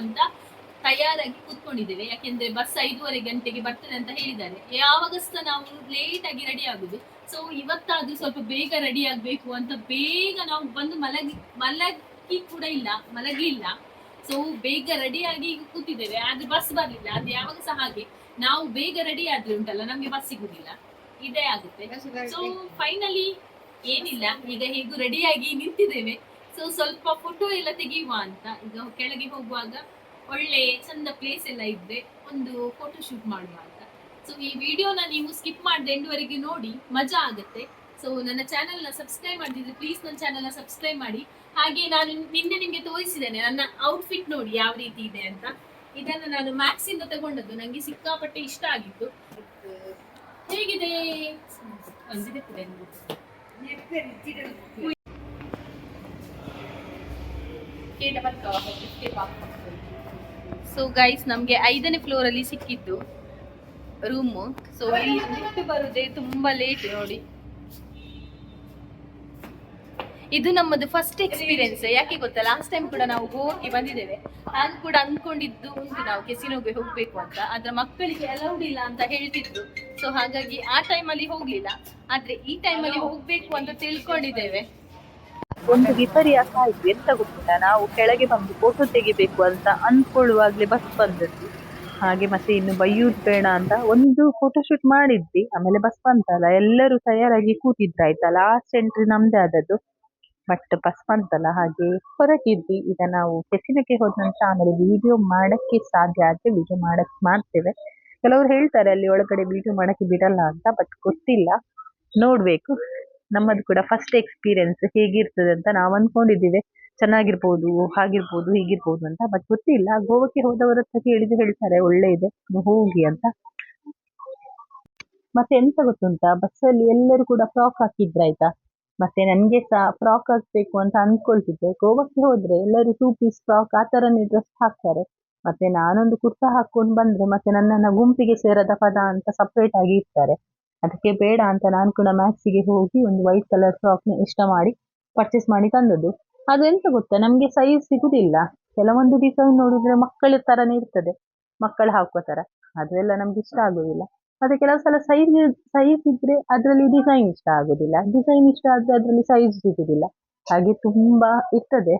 ಅಂತ ತಯಾರಾಗಿ ಕೂತ್ಕೊಂಡಿದ್ದೇವೆ. ಯಾಕೆಂದ್ರೆ ಬಸ್ ಐದೂವರೆ ಗಂಟೆಗೆ ಬರ್ತದೆ ಅಂತ ಹೇಳಿದ್ದಾರೆ. ಯಾವಾಗ ನಾವು ಲೇಟ್ ಆಗಿ ರೆಡಿ ಆಗುದು. ಸೊ ಇವತ್ತಾದ್ರೂ ಸ್ವಲ್ಪ ಬೇಗ ರೆಡಿ ಆಗ್ಬೇಕು ಅಂತ ಬೇಗ ನಾವು ಬಂದು ಮಲಗಿ ಮಲಗಿ ಕೂಡ ಇಲ್ಲ ಮಲಗಲಿಲ್ಲ ಸೊ ಬೇಗ ರೆಡಿ ಆಗಿ ಕೂತಿದ್ದೇವೆ. ಆದ್ರೆ ಬಸ್ ಬರ್ಲಿಲ್ಲ. ಅದು ಯಾವಾಗ ಸಹ ಹಾಗೆ ನಾವು ಬೇಗ ರೆಡಿ ಆದ್ರೆ ಉಂಟಲ್ಲ, ನಮ್ಗೆ ಬಸ್ ಸಿಗುದಿಲ್ಲ. ಇದೇ ಆಗುತ್ತೆ. ಸೊ ಫೈನಲಿ ಏನಿಲ್ಲ. ಈಗ ಹೇಗೂ ರೆಡಿಯಾಗಿ ನಿಂತಿದ್ದೇವೆ. ಸೊ ಸ್ವಲ್ಪ ಫೋಟೋ ಎಲ್ಲ ತೆಗೆಯುವ ಅಂತ. ಈಗ ಕೆಳಗೆ ಹೋಗುವಾಗ ಒಳ್ಳೆ ಚಂದ ಪ್ಲೇಸ್ ಎಲ್ಲ ಇದ್ರೆ ಒಂದು ಫೋಟೋ ಶೂಟ್ ಮಾಡುವ ಅಂತ. ಸೊ ಈ ವಿಡಿಯೋನ ನೀವು ಸ್ಕಿಪ್ ಮಾಡದೆ ಎಂಡುವರೆಗೆ ನೋಡಿ ಮಜಾ ಆಗುತ್ತೆ. ಸೊ ನನ್ನ ಚಾನೆಲ್ನ ಸಬ್ಸ್ಕ್ರೈಬ್ ಮಾಡಿದ್ರೆ ಪ್ಲೀಸ್ ನನ್ನ ಚಾನೆಲ್ನ ಸಬ್ಸ್ಕ್ರೈಬ್ ಮಾಡಿ. ಹಾಗೆ ನಾನು ನಿನ್ನೆ ನಿಮಗೆ ತೋರಿಸಿದ್ದೇನೆ ನನ್ನ ಔಟ್ಫಿಟ್ ನೋಡಿ ಯಾವ ರೀತಿ ಇದೆ ಅಂತ. ಇದನ್ನು ನಾನು ಮ್ಯಾಕ್ಸ್ ಇಂದ ತಗೊಂಡದ್ದು. ನನಗೆ ಸಿಕ್ಕಾಪಟ್ಟೆ ಇಷ್ಟ ಆಗಿತ್ತು. ಹೇಗಿದೆ? ಸೊ ಗೈಸ್ ನಮ್ಗೆ ಐದನೇ ಫ್ಲೋರ್ ಅಲ್ಲಿ ಸಿಕ್ಕಿದ್ದು ರೂಮ್ ಸೊ ಲಿಫ್ಟ್ ಬರುದೇ ತುಂಬಾ ಲೇಟ್ ನೋಡಿ. ಇದು ನಮ್ಮದು ಫಸ್ಟ್ ಎಕ್ಸ್ಪೀರಿಯನ್ಸ್ ಯಾಕೆ ಗೊತ್ತಾ? ಲಾಸ್ಟ್ ಟೈಮ್ ಕೂಡ ನಾವು ಹೋಗಿ ಬಂದಿದ್ದೇವೆ. ನಾನು ಕೂಡ ಅನ್ಕೊಂಡಿದ್ದು ಉಂಟು ನಾವು ಕೆಸಿನೋಗೆ ಹೋಗ್ಬೇಕು ಅಂತ. ಆದ್ರೆ ಮಕ್ಕಳಿಗೆ ಅಲೌಡ್ ಇಲ್ಲ ಅಂತ ಹೇಳ್ತಿದ್ರು. ಸೊ ಹಾಗಾಗಿ ಆ ಟೈಮಲ್ಲಿ ಹೋಗ್ಲಿಲ್ಲ. ಆದ್ರೆ ಈ ಟೈಮಲ್ಲಿ ಹೋಗ್ಬೇಕು ಅಂತ ತಿಳ್ಕೊಂಡಿದ್ದೇವೆ. ಒಂದು ವಿಪರ್ಯಾಸ ಆಯ್ತು. ಎಂತ ಗೊತ್ತಿಲ್ಲ. ನಾವು ಕೆಳಗೆ ಬಂದು ಫೋಟೋ ತೆಗಿಬೇಕು ಅಂತ ಅನ್ಕೊಳ್ಳುವಾಗ್ಲೇ ಬಸ್ ಬಂದದ್ದು. ಹಾಗೆ ಮತ್ತೆ ಇನ್ನು ಬೈಯೂದ್ ಬೇಡ ಅಂತ ಒಂದು ಫೋಟೋ ಶೂಟ್ ಮಾಡಿದ್ವಿ. ಆಮೇಲೆ ಬಸ್ ಬಂತಲ್ಲ. ಎಲ್ಲರೂ ತಯಾರಾಗಿ ಕೂತಿದ್ರಾಯ್ತಾ ಲಾಸ್ಟ್ ಎಂಟ್ರಿ ನಮ್ದೇ ಆದದ್ದು. ಬಟ್ ಬಸ್ ಬಂತಲ್ಲ. ಹಾಗೆ ಹೊರಟಿದ್ವಿ. ಈಗ ನಾವು ಕೆಸಿನಕ್ಕೆ ಹೋದ ನಂತರ ಆಮೇಲೆ ವಿಡಿಯೋ ಮಾಡಕ್ಕೆ ಸಾಧ್ಯ ಆದ್ರೆ ವಿಡಿಯೋ ಮಾಡಕ್ ಮಾಡ್ತೇವೆ. ಕೆಲವರು ಹೇಳ್ತಾರೆ ಅಲ್ಲಿ ಒಳಗಡೆ ವಿಡಿಯೋ ಮಾಡಕ್ಕೆ ಬಿಡಲ್ಲ ಅಂತ ಬಟ್ ಗೊತ್ತಿಲ್ಲ. ನೋಡ್ಬೇಕು. ನಮ್ಮದು ಕೂಡ ಫಸ್ಟ್ ಎಕ್ಸ್ಪೀರಿಯನ್ಸ್ ಹೇಗಿರ್ತದೆ ಅಂತ ನಾವು ಅನ್ಕೊಂಡಿದ್ದೀವಿ. ಚೆನ್ನಾಗಿರ್ಬೋದು, ಹಾಗಿರ್ಬೋದು, ಹೀಗಿರ್ಬೋದು ಅಂತ. ಬಟ್ ಗೊತ್ತಿಲ್ಲ. ಗೋವಾಕ್ಕೆ ಹೋದವರ ಹತ್ರ ಕೇಳಿದ್ರೆ ಹೇಳ್ತಾರೆ ಒಳ್ಳೆ ಇದೆ ಹೋಗಿ ಅಂತ. ಮತ್ತೆ ಎಂತ ಗೊತ್ತುಂಟಾ? ಬಸ್ಸಲ್ಲಿ ಎಲ್ಲರೂ ಕೂಡ ಫ್ರಾಕ್ ಹಾಕಿದ್ರಾಯ್ತಾ ಮತ್ತೆ ನನ್ಗೆ ಸಹ ಫ್ರಾಕ್ ಹಾಕ್ಬೇಕು ಅಂತ ಅನ್ಕೊಳ್ತಿದ್ದೆ. ಗೋವಾಕ್ಕೆ ಹೋದ್ರೆ ಎಲ್ಲರೂ ಟೂ ಪೀಸ್ ಫ್ರಾಕ್ ಆ ತರನೇ ಡ್ರೆಸ್ ಹಾಕ್ತಾರೆ. ಮತ್ತೆ ನಾನೊಂದು ಕುರ್ತಾ ಹಾಕೊಂಡು ಬಂದ್ರೆ ಮತ್ತೆ ನನ್ನನ್ನ ಗುಂಪಿಗೆ ಸೇರದ ಪದ ಅಂತ ಸಪ್ರೇಟ್ ಆಗಿ ಇರ್ತಾರೆ ಅದಕ್ಕೆ ಬೇಡ ಅಂತ ನಾನು ಕೂಡ ಮ್ಯಾಕ್ಸಿಗೆ ಹೋಗಿ ಒಂದು ವೈಟ್ ಕಲರ್ ಫ್ರಾಕ್ನ ಇಷ್ಟ ಮಾಡಿ ಪರ್ಚೇಸ್ ಮಾಡಿ ತಂದದ್ದು. ಅದು ಎಂತ ಗೊತ್ತಾ? ನಮ್ಗೆ ಸೈಜ್ ಸಿಗುದಿಲ್ಲ. ಕೆಲವೊಂದು ಡಿಸೈನ್ ನೋಡಿದ್ರೆ ಮಕ್ಕಳ ತರನೇ ಇರ್ತದೆ. ಮಕ್ಕಳು ಹಾಕುವ ತರ. ಅದೆಲ್ಲ ನಮ್ಗೆ ಇಷ್ಟ ಆಗುದಿಲ್ಲ. ಮತ್ತೆ ಕೆಲವು ಸಲ ಸೈಜ್ ಸೈಜ್ ಇದ್ರೆ ಅದರಲ್ಲಿ ಡಿಸೈನ್ ಇಷ್ಟ ಆಗುದಿಲ್ಲ. ಡಿಸೈನ್ ಇಷ್ಟ ಆದ್ರೆ ಅದರಲ್ಲಿ ಸೈಜ್ ಸಿಗುದಿಲ್ಲ. ಹಾಗೆ ತುಂಬಾ ಇರ್ತದೆ.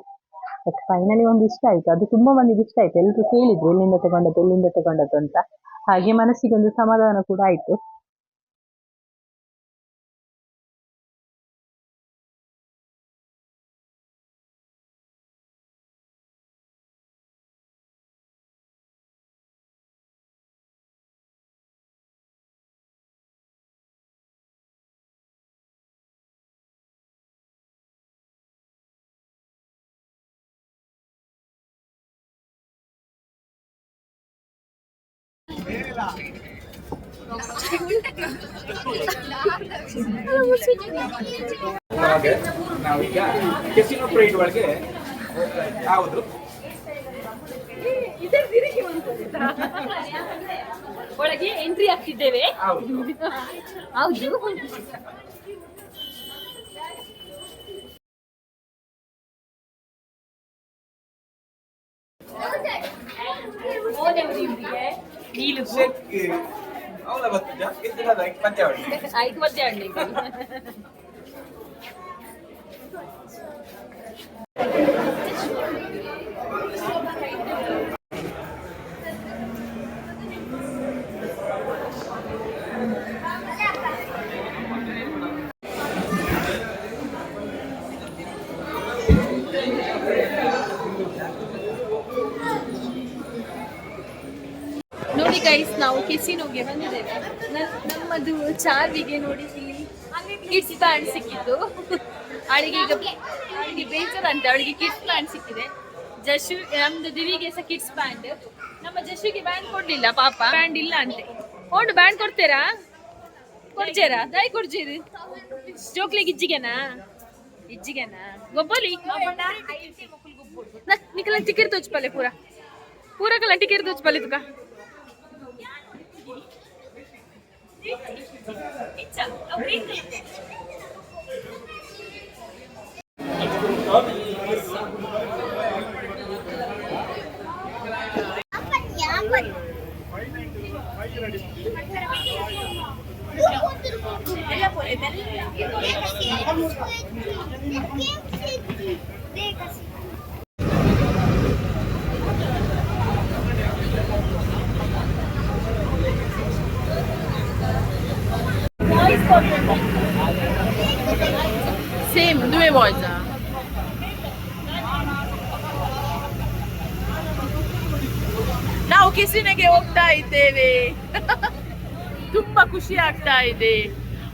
ಬಟ್ ಫೈನಲಿ ಒಂದು ಇಷ್ಟ ಆಯ್ತು. ಅದು ತುಂಬಾ ಮಂದಿಗೆ ಇಷ್ಟ ಆಯ್ತು. ಎಲ್ರು ಕೇಳಿದ್ರು ಎಲ್ಲಿಂದ ತಗೊಂಡದ್ದು ಎಲ್ಲಿಂದ ತಗೊಂಡದ್ದು ಅಂತ. ಹಾಗೆ ಮನಸ್ಸಿಗೆ ಒಂದು ಸಮಾಧಾನ ಕೂಡ ಆಯ್ತು. ಹಾಗೆ ನಾವೀಗ ಕೆಸಿನೋ ಪ್ರೈಡ್ ಒಳಗೆ ಹೌದು. ಒಳಗೆ ಎಂಟ್ರಿ ಆಗ್ತಿದ್ದೇವೆ ಹೌದು ಹೌದು ನೀಲು ಅವಳ ಬರ್ತದ ಇದ್ದಿಲ್ಲದ ಪಂಚಾವಳಿ ಐದು ಮತ್ತೆ ಹಣ್ಣು ನೋಡಿ ಗೈಸ್ ನಾವು ಕೆಸಿನೋಗೆ ಬಂದಿದ್ದೇವೆ. ನಮ್ಮದು ಚಾರ್ವಿಗೆ ನೋಡಿ ಇಲ್ಲಿ ಕಿಡ್ಸ್ ಪ್ಯಾಂಟ್ ಸಿಕ್ಕಿತ್ತು ಅವಳಿಗೆ ಈಗ ಅವಳಿಗೆ ಬೇಜಾರಂತೆ, ಅವಳಿಗೆ ಕಿಡ್ಸ್ ಪ್ಯಾಂಟ್ ಸಿಕ್ಕಿದೆ. ಜಶು, ನಮ್ದು ದಿವಿಗೆ ಸಹ ಕಿಡ್ಸ್ ಪ್ಯಾಂಟ್. ನಮ್ಮ ಜಶುಗೆ ಬ್ಯಾಂಡ್ ಕೊಡ್ಲಿಲ್ಲ, ಪಾಪ. ಬ್ಯಾಂಡ್ ಇಲ್ಲ ಅಂತೆ. ಓಡು ಬ್ಯಾಂಡ್ ಕೊಡ್ತೀರಾ? ಕೊಡ್ಜೇರಾ ದಯ ಕೊಡ್ಜೀರಿ ಜೋಕ್ಲಿಗೆ ಇಜ್ಜಿಗೆನಾ ಇಜ್ಜಿಗೆನಾ ಗೊಬ್ಬಲಿ? ನಿಕಲ ಟಿಕೆಟ್ ತೋಚ್ಪಲ್ಲೆ ಪೂರ ಪೂರ. ಕಲ ಟಿಕೆಟ್ ತೋಚ್ಪಲ್ಲೆ ತುಕ Dega-se. Same, due volte. ನಾವು ಕಿಸಿನೆಗೆ ಹೋಗ್ತಾ ಇದ್ದೇವೆ ತುಂಬಾ ಖುಷಿ ಆಗ್ತಾ ಇದೆ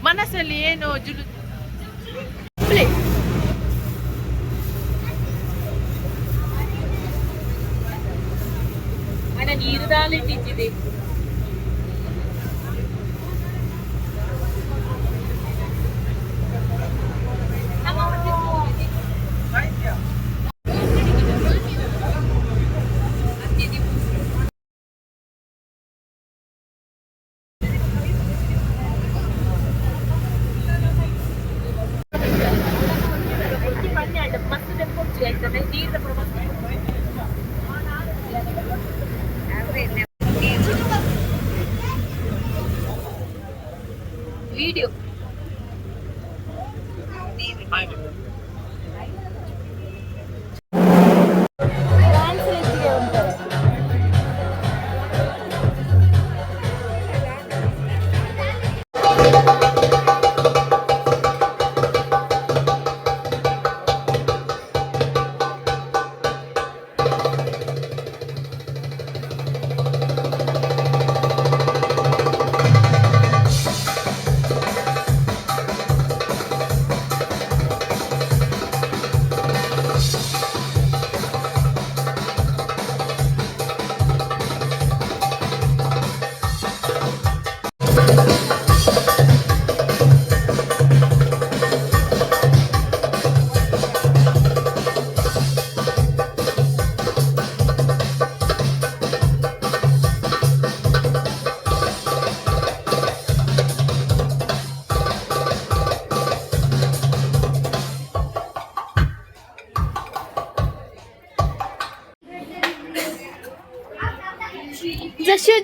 ಮನಸ್ಸಲ್ಲಿ ಏನೋ ಜುಲು ನೀರು ದಾಲಿಟ್ಟಿದ್ದಿದೆ ವಿಡಿಯೋ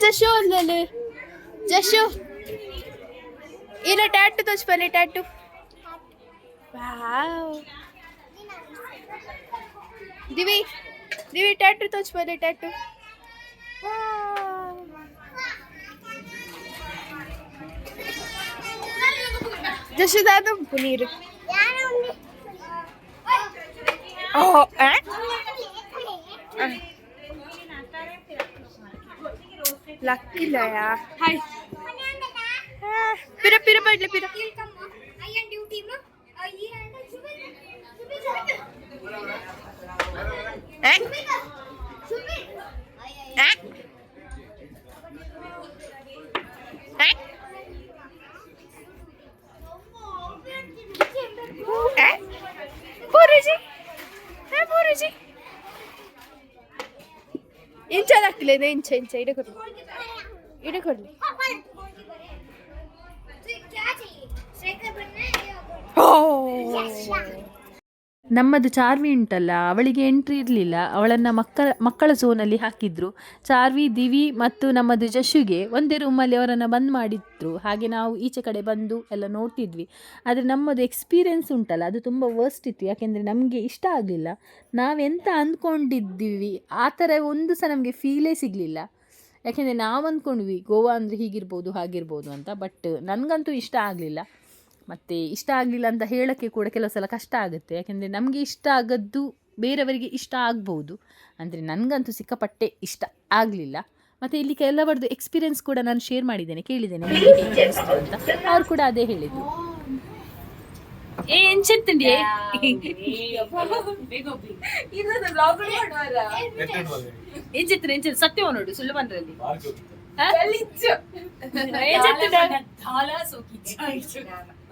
ಜಶು ಜಶು ಅಲ್ಲಲ್ಲಿ ಜಶು ಇಲ್ಲ ಟ್ಯಾಟು ತೋರಿಸ್ಬಲ್ಲಿ ಟ್ಯಾಟು ವಾವ್ ದಿವಿ ದಿವಿ ಟ್ಯಾಟು ತೋರಿಸ್ಬಲ್ಲಿ ಟ್ಯಾಟು ಜಶುದಾದ ಉಂಟು ಲಕ್ಕಿಲ್ಲಯಾ ಹಾಯ್ ಪಿರ ಪಿರ ಬಡ್ಲಿ ಪಿರ ಏ? ಏ? ಏ? ಏ? ಪೂರಜಿ ಏ ಪೂರಜಿ ಇಂಚ ಹಾಕ್ಲೇನೆ ಇಂಚ ಇಂಚ ಇಡ ಕೊಡ್ಲಿ ಇಡ ಕೊಡ್ಲಿ ನಮ್ಮದು ಚಾರ್ವಿ ಉಂಟಲ್ಲ, ಅವಳಿಗೆ ಎಂಟ್ರಿ ಇರಲಿಲ್ಲ. ಅವಳನ್ನು ಮಕ್ಕಳ ಮಕ್ಕಳ ಝೋನಲ್ಲಿ ಹಾಕಿದ್ರು. ಚಾರ್ವಿ, ದಿವಿ ಮತ್ತು ನಮ್ಮದು ಜಶುಗೆ ಒಂದೇ ರೂಮಲ್ಲಿ ಅವರನ್ನು ಬಂದ್ ಮಾಡಿದ್ರು. ಹಾಗೆ ನಾವು ಈಚೆ ಕಡೆ ಬಂದು ಎಲ್ಲ ನೋಡ್ತಿದ್ವಿ. ಆದರೆ ನಮ್ಮದು ಎಕ್ಸ್ಪೀರಿಯೆನ್ಸ್ ಉಂಟಲ್ಲ, ಅದು ತುಂಬ ವರ್ಸ್ಟ್ ಇತ್ತು. ಯಾಕೆಂದರೆ ನಮಗೆ ಇಷ್ಟ ಆಗಲಿಲ್ಲ. ನಾವೆಂತ ಅಂದ್ಕೊಂಡಿದ್ದೀವಿ, ಆ ಥರ ಒಂದು ಸಹ ನಮಗೆ ಫೀಲೇ ಸಿಗಲಿಲ್ಲ. ಯಾಕೆಂದರೆ ನಾವು ಅಂದ್ಕೊಂಡ್ವಿ, ಗೋವಾ ಅಂದರೆ ಹೀಗಿರ್ಬೋದು, ಹಾಗಿರ್ಬೋದು ಅಂತ. ಬಟ್ ನನಗಂತೂ ಇಷ್ಟ ಆಗಲಿಲ್ಲ. ಮತ್ತು ಇಷ್ಟ ಆಗಲಿಲ್ಲ ಅಂತ ಹೇಳೋಕ್ಕೆ ಕೂಡ ಕೆಲವು ಸಲ ಕಷ್ಟ ಆಗುತ್ತೆ. ಯಾಕೆಂದರೆ ನಮಗೆ ಇಷ್ಟ ಆಗದ್ದು ಬೇರೆಯವರಿಗೆ ಇಷ್ಟ ಆಗ್ಬೋದು. ಅಂದರೆ ನನಗಂತೂ ಸಿಕ್ಕಾಪಟ್ಟೆ ಇಷ್ಟ ಆಗಲಿಲ್ಲ. ಮತ್ತು ಇಲ್ಲಿ ಕೆಲವರದ್ದು ಎಕ್ಸ್ಪೀರಿಯೆನ್ಸ್ ಕೂಡ ನಾನು ಶೇರ್ ಮಾಡಿದ್ದೇನೆ ಕೇಳಿದ್ದೇನೆ ಅಂತ. ಅವ್ರು ಕೂಡ ಅದೇ ಹೇಳಿದ್ದು ಏ ಎಂಚೆತ್ತಂಡಿ? ಎಂಚೆತ್ತನ ಎಂಚೆತ್ತ ಸತ್ಯವ ನೋಡು ಸುಳ್ಳು ಬಂದ್ರಲ್ಲಿ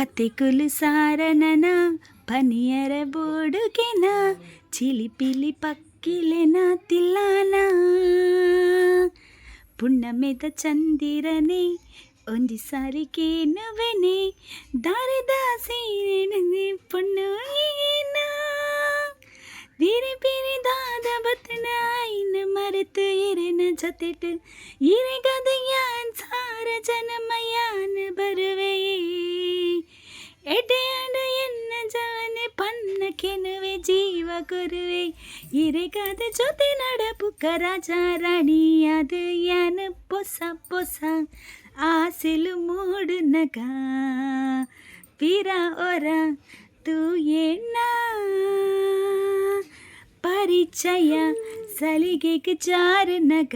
ಕತೆ ಕುಲು ಸಾರನನ ಪನಿಯರ ಬೋಡುಗೆನ ಚಿಲಿಪಿಲಿ ಪಕ್ಕಿಲೆನ ತಿಲ್ಲಾನ ಪುಣ್ಣಮೆದ ಚಂದಿರನೆ ಒಂಜಿ ಸಾರಿ ಕೇನುವೆನೆ ದಾರಿದ ಸೀರೆ ಪುಣ್ಣು ಏನ ಬೇರೆ ಬೇರೆ ದಾದ ಬತ್ತನ ಐನ ಮರೆತು ಇರೆನ ಜೊತೆಟು ಇರೆಗದ ಯಾನ್ ಸಾರ ಜನಮಯಾನ ಬರುವೆಯೇ ಎಡೆಯಡ ಎನ್ನ ಜವನೆ ಪನ್ನ ಕೆನುವೆ ಜೀವ ಗುರುವೆ ಇರೆಗದ ಜೊತೆ ನಡಪುಕ ರಾಜ ರಾಣಿಯಾದ ಯಾನ ಪೊಸ ಪೊಸ ಆಸೆಲು ಮೂಡು ನಗ ಪಿರ ಒರ ತೂ ಏನ ಪರಿಚಯ ಸಲಿಗೆಗೆ ಜಾರ ನಗ.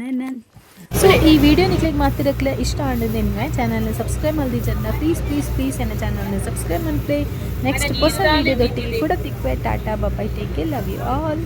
ನನ್ನ ಸೊ ಈ ವಿಡಿಯೋ ನಿಕ್ಲಿಕ್ ಮಾತಿರಕ್ಲೆ ಇಷ್ಟ ಆಂಡದೆ ನಿಮಗೆ ಚಾನಲ್ನ ಸಬ್ಸ್ಕ್ರೈಬ್ ಮಾಡಿ ಜನ. ಪ್ಲೀಸ್ ಪ್ಲೀಸ್ ಪ್ಲೀಸ್ ಎನ್ನ ಚಾನಲ್ನ ಸಬ್ಸ್ಕ್ರೈಬ್ ಮಾಡಿ ನೆಕ್ಸ್ಟ್ ಹೊಸ ವಿಡಿಯೋದೊಟ್ಟಿಗೆ ಕೂಡ ತಿಕ್ವೆ tata bye bye take love you all